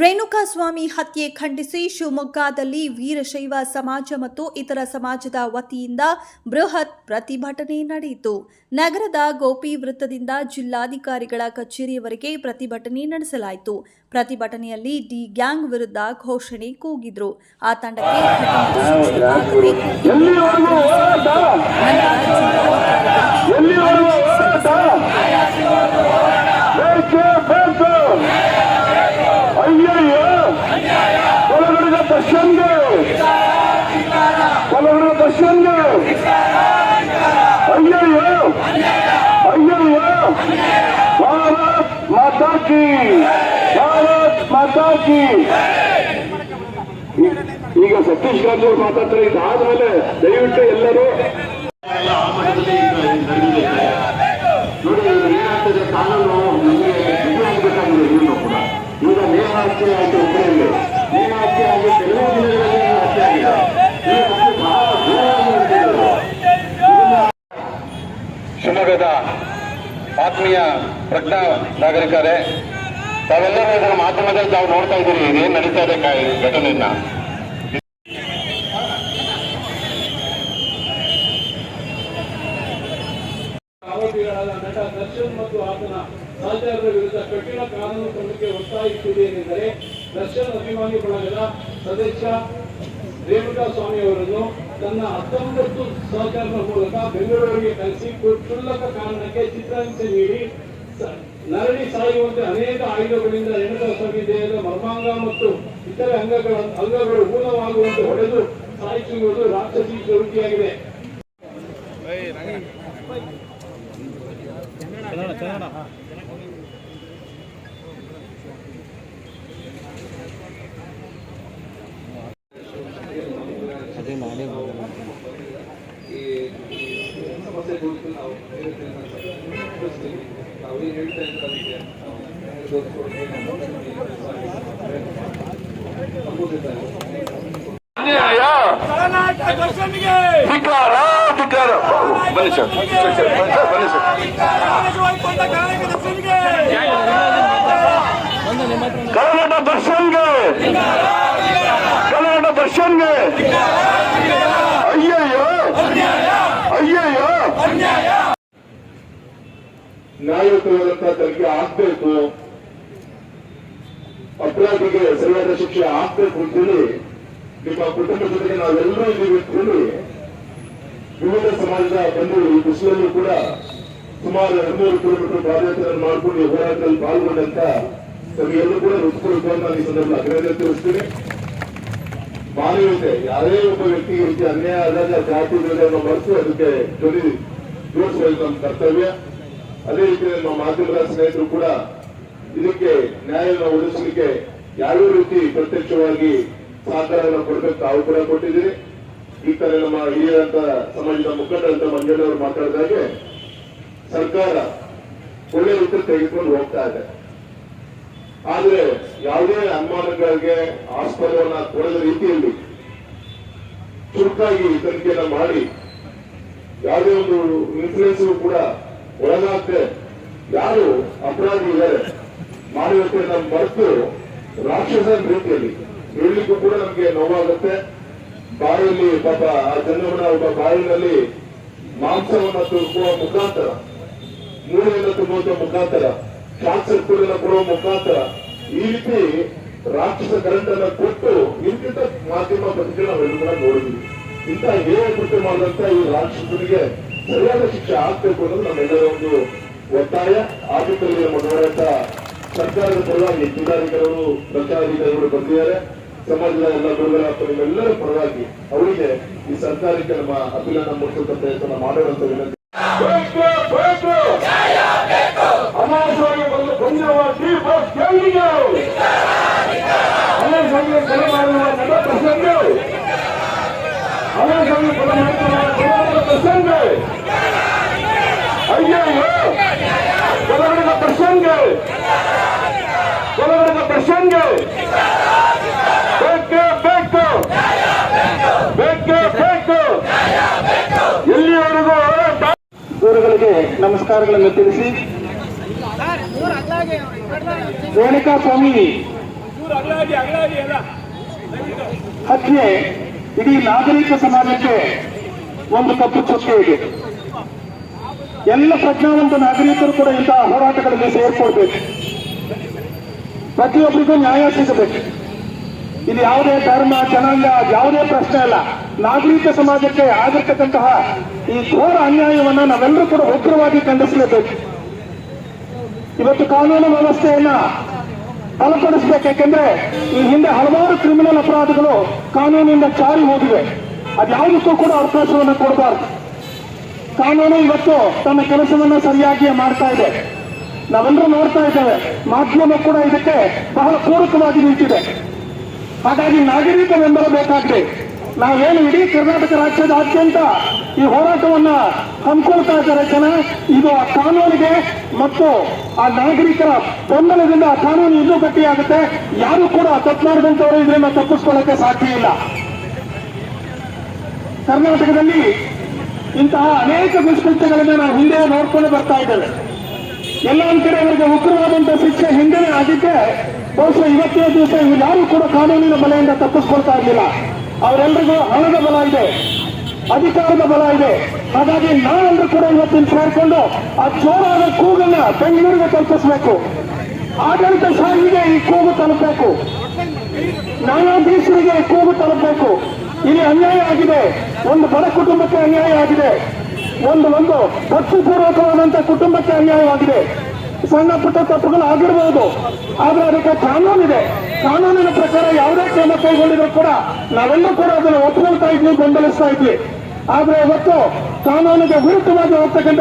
ರೇಣುಕಾಸ್ವಾಮಿ ಹತ್ಯೆ ಖಂಡಿಸಿ ಶಿವಮೊಗ್ಗದಲ್ಲಿ ವೀರಶೈವ ಸಮಾಜ ಮತ್ತು ಇತರ ಸಮಾಜದ ವತಿಯಿಂದ ಬೃಹತ್ ಪ್ರತಿಭಟನೆ ನಡೆಯಿತು. ನಗರದ ಗೋಪಿ ವೃತ್ತದಿಂದ ಜಿಲ್ಲಾಧಿಕಾರಿಗಳ ಕಚೇರಿಯವರೆಗೆ ಪ್ರತಿಭಟನೆ ನಡೆಸಲಾಯಿತು. ಪ್ರತಿಭಟನೆಯಲ್ಲಿ ಡಿ ಗ್ಯಾಂಗ್ ವಿರುದ್ಧ ಘೋಷಣೆ ಕೂಗಿದ್ರು. ಆ ತಂಡಕ್ಕೆ ಶಿಕ್ಷೆ ಆಗಬೇಕು ಎಲ್ಲಿವರೆಗೂ ಹೋರಾಟ ಎಲ್ಲಿವರೆಗೂ ಹೋರಾಟ ಬೇಕೇ ಬೇಕು ಅಯ್ಯಯ್ಯೋ ದರ್ಶನ್ಗೆ ಕೊಲಗಡಗ ದರ್ಶನ್ಗೆ ಅಯ್ಯಯ್ಯೋ. ಅಯ್ಯಯ್ಯೋ. ಭಾರತ್ ಮಾತಾ ಕಿ. ಭಾರತ್ ಈಗ ಸತೀಶ್ ಗಾಂಧಿ ಅವರು ಮಾತಾಡ್ತಾರೆ. ಇದಾದ್ಮೇಲೆ ದಯವಿಟ್ಟು ಎಲ್ಲರೂ ಕಾನೂನು ನಮಗೆ ಕೂಡ. ಈಗ ನೇಮ ಹತ್ಯೆ ಆಯ್ತು. ಶಿವಮೊಗ್ಗದ ಆತ್ಮೀಯ ಪ್ರಜ್ಞಾ ನಾಗರಿಕರೇ ತಾವೆಲ್ಲರೂ ಇದರ ಮಾಧ್ಯಮದಲ್ಲಿ ತಾವು ನೋಡ್ತಾ ಇದ್ದೀರಿ ಏನು ನಡೀತಾ ಇದೆ ಘಟನೆಯನ್ನ. ಆರೋಪಿಗಳಾದ ನಟ ದರ್ಶನ್ ಮತ್ತು ಆತನ ಸಹಚಾರರ ವಿರುದ್ಧ ಕಠಿಣ ಕಾನೂನು ಕ್ರಮಕ್ಕೆ ಒತ್ತಾಯಿಸುವುದೇನೆಂದರೆ ದರ್ಶನ್ ಅಭಿಮಾನಿ ಬಳಗದ ಸದಸ್ಯ ರೇಣುಕಾ ಸ್ವಾಮಿ ಅವರನ್ನು ತನ್ನ ಹತ್ತೊಂಬತ್ತು ಸಹಚಾರ ಮೂಲಕ ಬೆಂಗಳೂರಿಗೆ ಕಲಿಸಿ ಕ್ಷುಲ್ಲಕ ಕಾರಣಕ್ಕೆ ಚಿತ್ರಹಿಂಸೆ ನೀಡಿ ನರಳಿ ಸಾಯುವಂತೆ ಅನೇಕ ಆಯುಧಗಳಿಂದ ರೇಣುಕಾ ಸ್ವಾಮಿ ದೇಹದ ಮರ್ಮಾಂಗ ಮತ್ತು ಇತರೆ ಅಂಗಗಳ ಅಂಗಗಳು ಊನವಾಗುವಂತೆ ಹೊಡೆದು ಸಾಯಿಸುವುದು ರಾಕ್ಷಸಿ ಪ್ರವೃತ್ತಿಯಾಗಿದೆ ಸಮಸ್ಯೆ ನಾನೇ ಅನ್ಯಾಯ ಸರ್, ಬನ್ನಿ ಸರ್, ಬನ್ನಿ ಸರ್ ಕನ್ನಡ ದರ್ಶನ್ಗೆ. ಕನ್ನಡ ದರ್ಶನ್ಗೆ ಅಯ್ಯಯ್ಯೋ ಅಯ್ಯಯ್ಯೋ ನ್ಯಾಯಯುತವಾದಂತಹ ತನಿಖೆ ಆಗ್ಬೇಕು. ಅಪರಾಧಿಗೆ ಸರಿಯಾದ ಶಿಕ್ಷೆ ಆಗ್ಬೇಕು ಅಂತೇಳಿ ನಿಮ್ಮ ಕುಟುಂಬದ ಜೊತೆಗೆ ನಾವೆಲ್ಲರೂ ಇಲ್ಲಿ ಇಟ್ಕೊಂಡು ವಿವಿಧ ಸಮಾಜದ ಬಂದು ಈ ಬಿಸಿಲಲ್ಲೂ ಕೂಡ ಸುಮಾರು ಹದಿಮೂರು ಕಿಲೋಮೀಟರ್ ಪಾದಯಾತ್ರೆ ಮಾಡಿಕೊಂಡು ಈ ಹೋರಾಟದಲ್ಲಿ ಪಾಲ್ಗೊಂಡಂತ ತಮಗೆಲ್ಲರೂ ಕೂಡ ಹೃತ್ಪೂರ್ವಕವಾಗಿ ನಾನು ಈ ಸಂದರ್ಭದಲ್ಲಿ ಅಭಿನಂದನೆ ತಿಳಿಸ್ತೀನಿ. ಮಾನವೀಯತೆ, ಯಾರೇ ಒಬ್ಬ ವ್ಯಕ್ತಿ ರೀತಿ ಅನ್ಯಾಯ ಆದಾಗ ಜಾತಿ ಭೇದವನ್ನು ಮರೆತು ಅದಕ್ಕೆ ಧ್ವನಿ ಜೋಡಿಸಬೇಕು ನಮ್ಮ ಕರ್ತವ್ಯ. ಅದೇ ರೀತಿ ನಮ್ಮ ಮಾಧ್ಯಮದ ಸ್ನೇಹಿತರು ಕೂಡ ಇದಕ್ಕೆ ನ್ಯಾಯವನ್ನು ಒದಗಿಸಲಿಕ್ಕೆ ಯಾವ್ಯಾವ ರೀತಿ ಪ್ರತ್ಯಕ್ಷವಾಗಿ ಸಹಕಾರವನ್ನು ಕೊಡಬೇಕು ತಾವು ಕೂಡ ಕೊಟ್ಟಿದ್ದೀರಿ. ಈ ತರ ನಮ್ಮ ಹಿರಿಯರಂತ ಸಮಾಜದ ಮುಖಂಡರಂತ ಮಂಜಣ್ಣವರು ಮಾತಾಡಿದಾಗೆ ಸರ್ಕಾರ ಒಳ್ಳೆ ರೀತಿ ತೆಗೆದುಕೊಂಡು ಹೋಗ್ತಾ ಇದೆ. ಆದ್ರೆ ಯಾವುದೇ ಅನುಮಾನಗಳಿಗೆ ಆಸ್ಪದವನ್ನ ಕೊಡದ ರೀತಿಯಲ್ಲಿ ಚುರುಕಾಗಿ ತನಿಖೆಯನ್ನ ಮಾಡಿ ಯಾವುದೇ ಒಂದು ಇನ್ಫ್ಲೂಯೆನ್ಸ್ ಕೂಡ ಒಳಗಾಗದೆ ಯಾರು ಅಪರಾಧಿ ಇದ್ದಾರೆ? ಮಾನವೀಯತೆಯನ್ನ ಮರೆತು ರಾಕ್ಷಸ ರೀತಿಯಲ್ಲಿ ಹೇಳಲಿಕ್ಕೂ ಕೂಡ ನಮಗೆ ನೋವಾಗುತ್ತೆ. ಬಾಯಲ್ಲಿ ಪಾಪ ಆ ಜನವನ್ನ ಒಬ್ಬ ಬಾಯಿನಲ್ಲಿ ಮಾಂಸವನ್ನ ತುರುಕುವ ಮುಖಾಂತರ, ಮೂಳೆಯನ್ನು ತುಂಬುವ ಮುಖಾಂತರ ಸರ್ಕ್ಯೂಟ್ ಕೊಡುವ ಮುಖಾಂತರ ಈ ರೀತಿ ರಾಕ್ಷಸ ಕರೆಂಟ್ ಕೊಟ್ಟು ಇಂತಿಂತ ಮಾಧ್ಯಮ ಪತ್ರಿಕೆ ನಾವು ನೋಡಿದ್ವಿ ಇಂಥ ಹೇಗೆ ಕೃತ್ಯ ಮಾಡಿದಂತ ಈ ರಾಕ್ಷಸನಿಗೆ ಸರಿಯಾದ ಶಿಕ್ಷೆ ಆಗ್ಬೇಕು ಅನ್ನೋದು ನಮ್ಮೆಲ್ಲರ ಒಂದು ಒತ್ತಾಯ. ನಮ್ಮ ಹೋರಾಟ ಸರ್ಕಾರದ ಪರವಾಗಿ ಜಿಲ್ಲಾಧಿಕಾರಿಗಳು ಪ್ರಚಾರಾಧಿಕಾರಿಗಳು ಬಂದಿದ್ದಾರೆ ಸಮಾಜದ ಎಲ್ಲ ಗುರುಗಳ ನಿಮ್ಮೆಲ್ಲರ ಪರವಾಗಿ ಅವರಿಗೆ ಈ ಸರ್ಕಾರಕ್ಕೆ ನಮ್ಮ ಅಭಿನಂದನೆ ಮೂಡಿಸುವಂತ ಪ್ರಯತ್ನ ಮಾಡೋಣ ಅಂತ ವಿನಂತಿ ಅನಾಥವಾಗಿ ಬಂದು ಬಂದಿರುವ ಮಾಡುವ ನಟ ಪ್ರಸಂಗ ಅನಾಥವಾಗಿ ಕೊಲೆ ಮಾಡುವ ಕೊಲೆಗಳ ಪ್ರಸಂಗ ಅಯ್ಯಯ್ಯೋ ಕೊಲೆಗಳ ಪ್ರಸಂಗ ಕೊಲೆಗಳ ಪ್ರಸಂಗ ಬೇಕೇ ಬೇಕು ಬೇಕೇ ಬೇಕು ಎಲ್ಲಿವರೆಗೂ ಹೋರಾಟ ಗುರುಗಳಿಗೆ ನಮಸ್ಕಾರಗಳನ್ನು ತಿಳಿಸಿ. ರೇಣುಕಾ ಸ್ವಾಮಿ ಹತ್ಯೆ ಇಡೀ ನಾಗರಿಕ ಸಮಾಜಕ್ಕೆ ಒಂದು ಕಪ್ಪು ಚುಕ್ಕೆ ಇದೆ. ಎಲ್ಲ ಪ್ರಜ್ಞಾವಂತ ನಾಗರಿಕರು ಕೂಡ ಇಂತಹ ಹೋರಾಟಗಳಲ್ಲಿ ಸೇರ್ಕೊಳ್ಬೇಕು. ಪ್ರತಿಯೊಬ್ಬರಿಗೂ ನ್ಯಾಯ ಸಿಗಬೇಕು. ಇದು ಯಾವುದೇ ಧರ್ಮ, ಜನಾಂಗ, ಯಾವುದೇ ಪ್ರಶ್ನೆ ಅಲ್ಲ. ನಾಗರಿಕ ಸಮಾಜಕ್ಕೆ ಆಗಿರ್ತಕ್ಕಂತಹ ಈ ಘೋರ ಅನ್ಯಾಯವನ್ನ ನಾವೆಲ್ಲರೂ ಕೂಡ ಉಗ್ರವಾಗಿ ಖಂಡಿಸಲೇಬೇಕು. ಇವತ್ತು ಕಾನೂನು ವ್ಯವಸ್ಥೆಯನ್ನ ಬಲಪಡಿಸಬೇಕು ಯಾಕೆಂದ್ರೆ ಈ ಹಿಂದೆ ಹಲವಾರು ಕ್ರಿಮಿನಲ್ ಅಪರಾಧಗಳು ಕಾನೂನಿಂದ ಜಾರಿ ಹೋಗಿವೆ. ಅದ್ಯಾವುದಕ್ಕೂ ಕೂಡ ಅವಕಾಶವನ್ನು ಕೊಡಬಾರ್ದು. ಕಾನೂನು ಇವತ್ತು ತನ್ನ ಕೆಲಸವನ್ನ ಸರಿಯಾಗಿ ಮಾಡ್ತಾ ಇದೆ. ನಾವೆಲ್ಲರೂ ನೋಡ್ತಾ ಇದ್ದೇವೆ, ಮಾಧ್ಯಮ ಕೂಡ ಇದಕ್ಕೆ ಬಹಳ ಪೂರಕವಾಗಿ ನಿಂತಿದೆ. ಹಾಗಾಗಿ ನಾಗರಿಕ ಬೆಂಬಲ ಬೇಕಾಗಿದೆ ನಾವೇನು ಇಡೀ ಕರ್ನಾಟಕ ರಾಜ್ಯದಾದ್ಯಂತ ಈ ಹೋರಾಟವನ್ನ ಹಮ್ಮಿಕೊಳ್ತಾ ಇದ್ದಾರೆ ಜನ. ಇದು ಆ ಕಾನೂನಿಗೆ ಮತ್ತು ಆ ನಾಗರಿಕರ ಬೆಂಬಲದಿಂದ ಆ ಕಾನೂನು ಇನ್ನೂ ಗಟ್ಟಿಯಾಗುತ್ತೆ. ಯಾರು ಕೂಡ ತಪ್ಪು ಮಾಡಿದಂಥವರು ಇದರಿಂದ ತಪ್ಪಿಸ್ಕೊಳ್ಳಕ್ಕೆ ಸಾಧ್ಯ ಇಲ್ಲ. ಕರ್ನಾಟಕದಲ್ಲಿ ಇಂತಹ ಅನೇಕ ದುಷ್ಕೃತ್ಯಗಳನ್ನ ನಾವು ಹಿಂದೆ ನೋಡ್ಕೊಂಡು ಬರ್ತಾ ಇದ್ದೇವೆ. ಎಲ್ಲ ಕಡೆ ಅವರಿಗೆ ಉಗ್ರವಾದಂತಹ ಶಿಕ್ಷೆ ಹಿಂದೆ ಆಗಿದ್ದೆ ಬಹುಶಃ ಇವತ್ತಿನ ದಿವಸ ಇವ್ರು ಯಾರು ಕೂಡ ಕಾನೂನಿನ ಬಲೆಯಿಂದ ತಪ್ಪಿಸ್ಕೊಳ್ತಾ ಇರಲಿಲ್ಲ. ಅವರೆಲ್ಲರಿಗೂ ಹಣದ ಬಲ ಇದೆ, ಅಧಿಕಾರದ ಬಲ ಇದೆ. ಹಾಗಾಗಿ ನಾವೆಲ್ಲರೂ ಕೂಡ ಇವತ್ತಿನ ಸೇರ್ಕೊಂಡು ಆ ಜೋರಾದ ಕೂಗನ್ನ ಬೆಂಗಳೂರಿಗೆ ತಲುಪಿಸಬೇಕು. ಆಡಳಿತ ಶಾಹಿಗೆ ಈ ಕೂಗು ತಲುಪಬೇಕು. ನ್ಯಾಯಾಧೀಶರಿಗೆ ಈ ಕೂಗು ತಲುಪಬೇಕು. ಇಲ್ಲಿ ಅನ್ಯಾಯ ಆಗಿದೆ. ಒಂದು ಬಡ ಕುಟುಂಬಕ್ಕೆ ಅನ್ಯಾಯ ಆಗಿದೆ. ಒಂದು ಒಂದು ಪಕ್ಷಪೂರ್ವಕವಾದಂತಹ ಕುಟುಂಬಕ್ಕೆ ಅನ್ಯಾಯವಾಗಿದೆ. ಸಣ್ಣ ಪುಟ್ಟ ತಪ್ಪುಗಳು ಆಗಿರಬಹುದು ಆದ್ರೆ ಅದಕ್ಕೆ ಕಾನೂನಿದೆ. ಕಾನೂನಿನ ಪ್ರಕಾರ ಯಾವುದೇ ಕ್ರಮ ಕೈಗೊಂಡಿದ್ರು ಕೂಡ ನಾವೆಲ್ಲ ಕೂಡ ಅದನ್ನು ಒಪ್ಕೊಳ್ತಾ ಇದ್ವಿ, ಬೆಂಬಲಿಸ್ತಾ ಇದ್ವಿ. ಆದ್ರೆ ಇವತ್ತು ಕಾನೂನಿಗೆ ವಿರುದ್ಧವಾಗಿ ಹೋಗ್ತಕ್ಕಂಥ